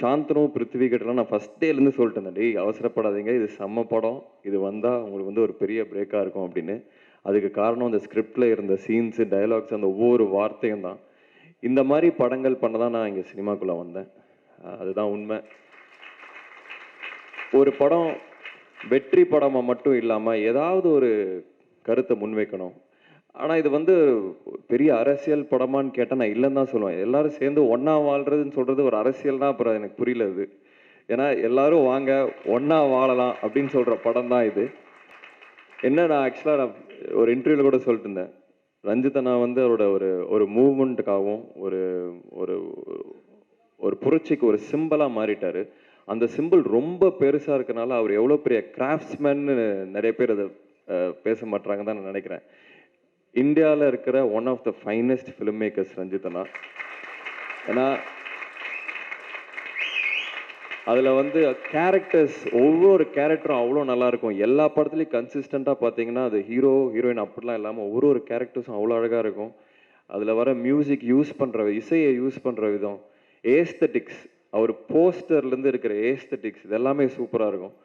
சாந்தனும் பிருத்திவி கிட்டலாம் நான் ஃபஸ்ட் டேலேருந்து சொல்லிட்டேன் டே டேய் அவசரப்படாதீங்க. இது செம்ம படம். இது வந்தால் உங்களுக்கு வந்து ஒரு பெரிய பிரேக்காக இருக்கும் அப்படின்னு. அதுக்கு காரணம் அந்த ஸ்கிரிப்டில் இருந்த சீன்ஸு டயலாக்ஸ் அந்த ஒவ்வொரு வார்த்தையும் தான். இந்த மாதிரி படங்கள் பண்ண தான் நான் இங்கே சினிமாக்குள்ளே வந்தேன். அதுதான் உண்மை. ஒரு படம் வெற்றி படமாக மட்டும் இல்லாமல் ஏதாவது ஒரு கருத்தை முன்வைக்கணும். ஆனால் இது வந்து பெரிய அரசியல் படமான்னு கேட்டால் நான் இல்லைன்னு தான் சொல்லுவேன். எல்லாரும் சேர்ந்து ஒன்றா வாழ்றதுன்னு சொல்கிறது ஒரு அரசியல்னா அப்புறம் எனக்கு புரியல இது ஏன்னா எல்லாரும் வாங்க ஒன்றா வாழலாம் அப்படின்னு சொல்கிற படம் தான் இது. என்ன நான் ஆக்சுவலாக நான் ஒரு இன்டர்வியூவில் கூட சொல்லிட்டு இருந்தேன். ரஞ்சித் நான் வந்து அவரோட ஒரு ஒரு மூவ்மெண்ட்டுக்காகவும் ஒரு ஒரு ஒரு புரட்சிக்கு ஒரு சிம்பிளாக மாறிட்டார். அந்த சிம்பிள் ரொம்ப பெருசாக இருக்கனால அவர் எவ்வளோ பெரிய கிராஃப்ட்ஸ்மேன்னு நிறைய பேர் அதை பேச மாட்டாங்க தான் நான் நினைக்கிறேன். இந்தியாவில் இருக்கிற one of the finest film makers Ranjith ஏன்னா அதில் வந்து கேரக்டர்ஸ் ஒவ்வொரு கேரக்டரும் அவ்வளோ நல்லாயிருக்கும். எல்லா படத்துலையும் கன்சிஸ்டண்ட்டாக பார்த்தீங்கன்னா அது ஹீரோ ஹீரோயின் அப்படிலாம் இல்லாமல் ஒரு ஒரு கேரக்டர்ஸும் அவ்வளோ அழகாக இருக்கும். அதில் வர மியூசிக் யூஸ் பண்ணுற இசையை யூஸ் பண்ணுற விதம் ஏஸ்தட்டிக்ஸ் அவர் போஸ்டர்லேருந்து இருக்கிற ஏஸ்தட்டிக்ஸ் இது எல்லாமே சூப்பராக இருக்கும்.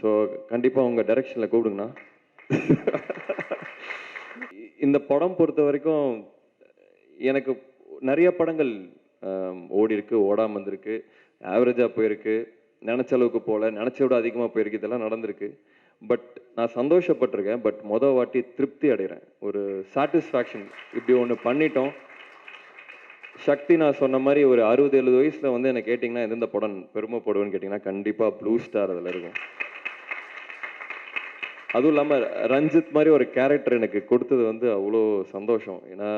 ஸோ கண்டிப்பாக உங்கள் டைரக்ஷனில் கூப்பிடுங்கண்ணா. இந்த படம் பொறுத்த வரைக்கும் எனக்கு நிறைய படங்கள் ஓடி இருக்கு ஓடாமல் வந்திருக்கு. ஆவரேஜாக போயிருக்கு. நினச்ச அளவுக்கு போகல நினச்ச விட அதிகமாக போயிருக்கு இதெல்லாம் நடந்திருக்கு. பட் நான் சந்தோஷப்பட்டிருக்கேன். பட் மொதல் வாட்டி திருப்தி அடைகிறேன். ஒரு சாட்டிஸ்ஃபேக்ஷன் இப்படி ஒன்று பண்ணிட்டோம். சக்தி நான் சொன்ன மாதிரி ஒரு அறுபது எழுபது வயசில் வந்து என்னை கேட்டிங்கன்னா எந்தெந்த படம் பெருமைப்படுவேன்னு கேட்டிங்கன்னா கண்டிப்பாக ப்ளூ ஸ்டார் அதில் இருக்கும். அதுவும் இல்லாமல் ரஞ்சித் மாதிரி ஒரு கேரக்டர் எனக்கு கொடுத்தது வந்து அவ்வளோ சந்தோஷம். ஏன்னா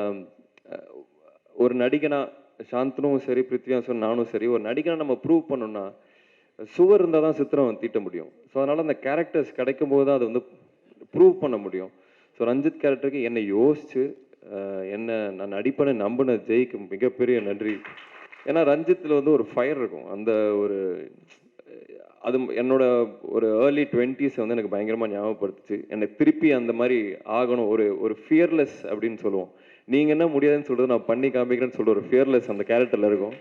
ஒரு நடிகனா சாந்தனும் சரி பிருத்வியும் சரி நானும் சரி ஒரு நடிகனை நம்ம ப்ரூவ் பண்ணோம்னா சுவர் இருந்தால் தான் சித்திரம் தீட்ட முடியும். ஸோ அதனால் அந்த கேரக்டர்ஸ் கிடைக்கும் போது தான் அது வந்து ப்ரூவ் பண்ண முடியும். ஸோ ரஞ்சித் கேரக்டருக்கு என்னை யோசித்து என்னை நான் நடிப்பேன்னு நம்பின ஜெய்க்கு மிகப்பெரிய நன்றி. ஏன்னா ரஞ்சித்தில் வந்து ஒரு ஃபயர் இருக்கும். அந்த ஒரு அது என்னோட ஒரு ஏர்லி டுவெண்ட்டீஸ் வந்து எனக்கு பயங்கரமாக ஞாபகப்படுத்துச்சு. என்னை திருப்பி அந்த மாதிரி ஆகணும் ஒரு ஒரு ஃபியர்லெஸ் அப்படின்னு சொல்லுவோம். நீங்கள் என்ன முடியாதுன்னு சொல்கிறது நான் பண்ணி காமிக்கிறேன்னு சொல்கிற ஒரு ஃபியர்லெஸ் அந்த கேரக்டரில் இருக்கும்.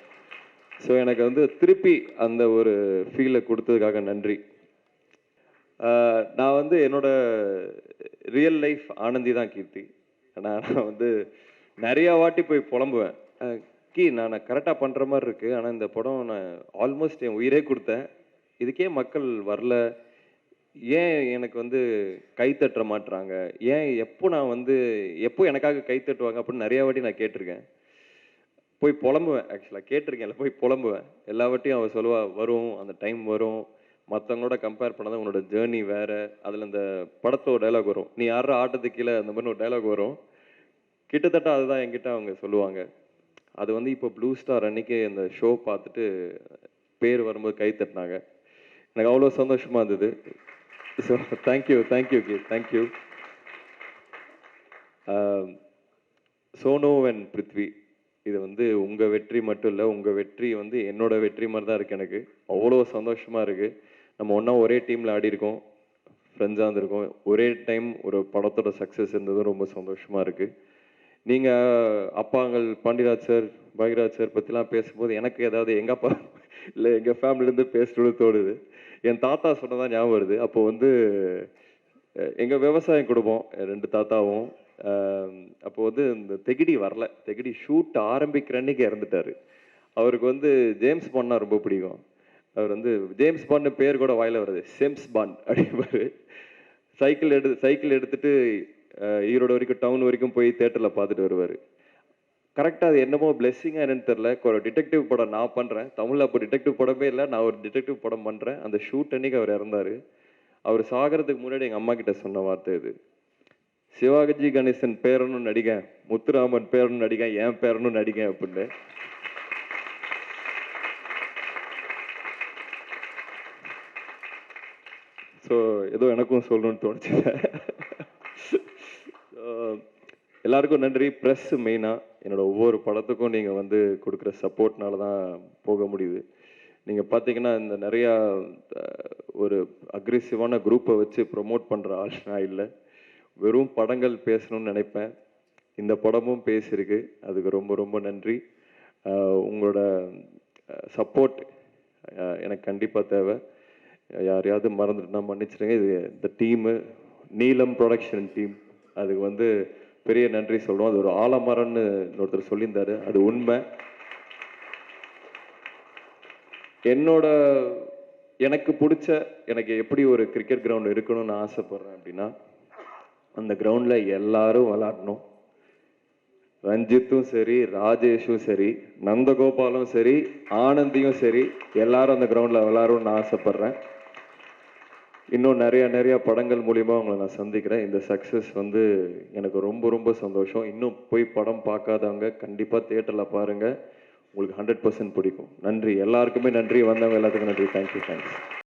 ஸோ எனக்கு வந்து திருப்பி அந்த ஒரு ஃபீலை கொடுத்ததுக்காக நன்றி. நான் வந்து என்னோட ரியல் லைஃப் ஆனந்தி தான் கீர்த்தி. நான் நான் வந்து நிறையா வாட்டி போய் புலம்புவேன். கீ நான் கரெக்டாக பண்ணுற மாதிரி இருக்குது ஆனால் இந்த படம் நான் ஆல்மோஸ்ட் என் உயிரே கொடுத்தேன். இதுக்கே மக்கள் வரல. ஏன் எனக்கு வந்து கை தட்ட மாட்டுறாங்க ஏன் எப்போ நான் வந்து எப்போ எனக்காக கை தட்டுவாங்க அப்படின்னு நிறையா வாட்டி நான் கேட்டிருக்கேன். போய் புலம்புவேன். ஆக்சுவலாக கேட்டிருக்கேன் போய் புலம்புவேன். எல்லா வாட்டியும் அவள் சொல்லுவா வரும் அந்த டைம் வரும். மற்றவங்களோட கம்பேர் பண்ணாதான் உன்னோட ஜேர்னி வேறு. அதில் இந்த படத்தோட ஒரு டைலாக் வரும். நீ யாரும் ஆட்டத்துக்கு கீழே? அந்த மாதிரி ஒரு டைலாக் வரும். கிட்டத்தட்ட அதுதான் என்கிட்ட அவங்க சொல்லுவாங்க. அது வந்து இப்போ ப்ளூ ஸ்டார் அன்னைக்கு அந்த ஷோ பார்த்துட்டு பேர் வரும்போது கை தட்டினாங்க. எனக்கு அவ்வளோ சந்தோஷமாக இருந்தது. So thank you thank you Ki thank you சோனோ அண்ட் பிருத்வி இது வந்து உங்கள் வெற்றி மட்டும் இல்லை உங்கள் வெற்றி வந்து என்னோட வெற்றி மாதிரி தான் இருக்குது எனக்கு. அவ்வளோ சந்தோஷமாக இருக்குது நம்ம ஒன்றா ஒரே டீமில் ஆடிருக்கோம் ஃப்ரெண்ட்ஸாக இருந்திருக்கோம். ஒரே டைம் ஒரு படத்தோட சக்ஸஸ் இருந்ததும் ரொம்ப சந்தோஷமாக இருக்குது நீங்கள் அப்பாங்கள் பாண்டிராஜ் சார் பாக்யராஜ் சார் பற்றிலாம் பேசும்போது எனக்கு ஏதாவது எங்கள் அப்பா இல்லை எங்கள் ஃபேமிலிலேருந்து பேசுறது தோணுது. என் தாத்தா சொன்னதான் ஞாபகம் வருது. அப்போ வந்து எங்கள் விவசாயம் குடும்பம் ரெண்டு தாத்தாவும். அப்போ வந்து இந்த தெகிடி வரல. தெகிடி ஷூட் ஆரம்பிக்கிற அன்னைக்கு இறந்துட்டாரு. அவருக்கு வந்து ஜேம்ஸ் பாண்ட்னா ரொம்ப பிடிக்கும். அவர் வந்து ஜேம்ஸ் பாண்டு பேர் கூட வாயில வருது. செம்ஸ் பாண்ட் அப்படிம்பாரு. சைக்கிள் எடு சைக்கிள் எடுத்துட்டு ஈரோடு வரைக்கும் டவுன் வரைக்கும் போய் தேட்டரில் பார்த்துட்டு வருவார். கரெக்டாக அது என்னமோ பிளெஸ்ஸிங்காக என்னன்னு தெரில ஒரு டிடெக்டிவ் படம் நான் பண்ணுறேன் தமிழில் அப்போ டிடெக்டிவ் படமே இல்லை. நான் ஒரு டிடெக்டிவ் படம் பண்ணுறேன் அந்த ஷூட் அன்னைக்கு அவர் இறந்தார். அவர் சாகிறதுக்கு முன்னாடி எங்கள் அம்மா கிட்ட சொன்ன வார்த்தை இது. சிவாஜி கணேசன் பேரனும் நடிகன் முத்துராமன் பேரனும் நடிகன் என் பேரனும் நடிகன் அப்படின்னு. ஸோ ஏதோ எனக்கும் சொல்லணும்னு தோணுச்சு. எல்லாருக்கும் நன்றி. ப்ரெஸ் மெயினாக என்னோடய ஒவ்வொரு படத்துக்கும் நீங்கள் வந்து கொடுக்குற சப்போர்ட்னால தான் போக முடியுது. நீங்கள் பார்த்தீங்கன்னா இந்த நிறையா ஒரு அக்ரெசிவான குரூப்பை வச்சு ப்ரொமோட் பண்ணுற ஆள் நான் இல்லை. வெறும் படங்கள் பேசணும்னு நினைப்பேன். இந்த படமும் பேசியிருக்கு. அதுக்கு ரொம்ப ரொம்ப நன்றி. உங்களோட சப்போர்ட் எனக்கு கண்டிப்பாக தேவை. யாரையாவது மறந்துட்டுனா மன்னிச்சிடுங்க. இது இந்த டீமு நீலம் ப்ரொடக்ஷன் டீம் அதுக்கு வந்து பெரிய நன்றி சொல்கிறோம் அது ஒரு ஆலமரம்னு ஒருத்தர் சொல்லியிருந்தாரு. அது உண்மை. என்னோட எனக்கு பிடிச்ச எனக்கு எப்படி ஒரு கிரிக்கெட் கிரவுண்ட் இருக்கணும்னு ஆசைப்படுறேன் அப்படின்னா அந்த கிரவுண்டில் எல்லாரும் விளாடணும் ரஞ்சித்தும் சரி ராஜேஷும் சரி நந்தகோபாலும் சரி ஆனந்தியும் சரி எல்லாரும் அந்த கிரவுண்டில் விளாடணும்னு ஆசைப்படுறேன். இன்னும் நிறையா நிறையா படங்கள் மூலிமா உங்களை நான் சந்திக்கிறேன். இந்த சக்ஸஸ் வந்து எனக்கு ரொம்ப ரொம்ப சந்தோஷம். இன்னும் போய் படம் பார்க்காதவங்க கண்டிப்பாக தியேட்டரில் பாருங்கள் உங்களுக்கு ஹண்ட்ரட் பர்சன்ட் பிடிக்கும். நன்றி. எல்லாருக்குமே நன்றி. வந்தவங்க எல்லாத்துக்கும் நன்றி. Thank you thanks